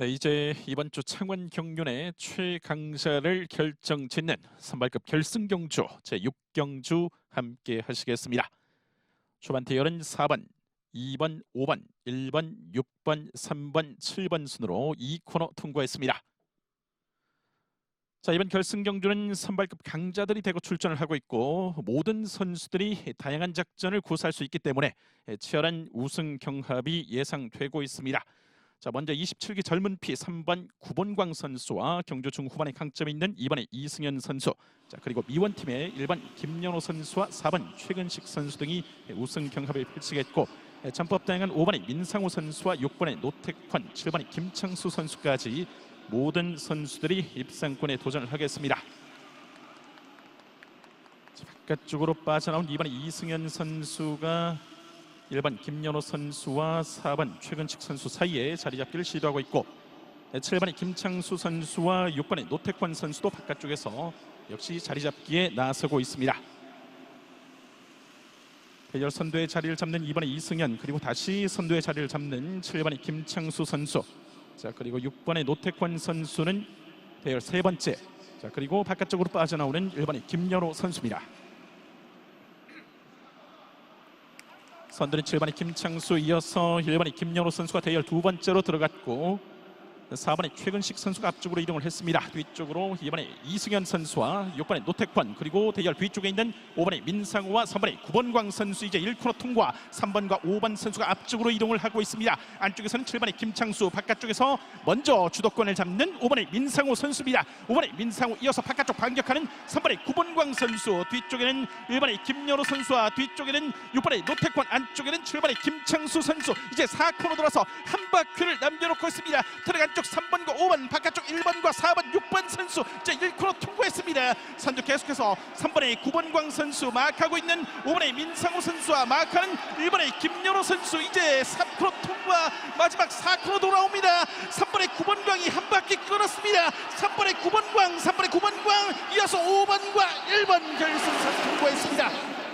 네, 이제 이번 주 창원 경륜의 최강자를 결정짓는 선발급 결승 경주 제 6경주 함께 하시겠습니다. 초반 대열은 4번, 2번, 5번, 1번, 6번, 3번, 7번 순으로 2코너 통과했습니다. 자, 이번 결승 경주는 선발급 강자들이 대거 출전을 하고 있고 모든 선수들이 다양한 작전을 구사할 수 있기 때문에 치열한 우승 경합이 예상되고 있습니다. 자 먼저 27기 젊은 피 3번 구본광 선수와 경주 중후반에 강점이 있는 2번의 이승현 선수 자 그리고 미원팀의 1번 김연호 선수와 4번 최근식 선수 등이 우승 경합을 펼치겠고 전법 다양한 5번의 민상호 선수와 6번의 노택환 7번의 김창수 선수까지 모든 선수들이 입상권에 도전을 하겠습니다. 자, 바깥쪽으로 빠져나온 2번의 이승현 선수가 1번 김연호 선수와 4번 최근식 선수 사이에 자리 잡기를 시도하고 있고 7번의 김창수 선수와 6번의 노태권 선수도 바깥쪽에서 역시 자리 잡기에 나서고 있습니다. 대열 선두의 자리를 잡는 2번의 이승현 그리고 다시 선두의 자리를 잡는 7번의 김창수 선수 자 그리고 6번의 노태권 선수는 대열 세 번째 자 그리고 바깥쪽으로 빠져나오는 1번의 김연호 선수입니다. 선두는 7번의 김창수 이어서 1번의 김연호 선수가 대열 두 번째로 들어갔고 4번의 최근식 선수가 앞쪽으로 이동을 했습니다. 뒤쪽으로 2번의 이승현 선수와 6번의 노태권 그리고 대열 뒤쪽에 있는 5번의 민상우와 3번의 구본광 선수 이제 1코너 통과 3번과 5번 선수가 앞쪽으로 이동을 하고 있습니다. 안쪽에서는 7번의 김창수 바깥쪽에서 먼저 주도권을 잡는 5번의 민상우 선수입니다. 5번의 민상우 이어서 바깥쪽 반격하는 3번의 구본광 선수 뒤쪽에는 1번의 김연호 선수와 뒤쪽에는 6번의 노태권 안쪽에는 7번의 김창수 선수 이제 4코너 돌아서 한 바퀴를 남겨놓고 있습니다. 트랙 안쪽 3번과 5번 바깥쪽 1번과 4번 6번 선수 자 1코너 통과했습니다. 선두 계속해서 3번의 구본광 선수 마크하고 있는 5번의 민상호 선수와 마크하는 1번의 김연호 선수 이제 3코너 통과 마지막 4코너 돌아옵니다. 3번의 구본광이 한 바퀴 끌었습니다. 3번의 구본광 3번의 구본광 이어서 5번과 1번 결승선 통과했습니다.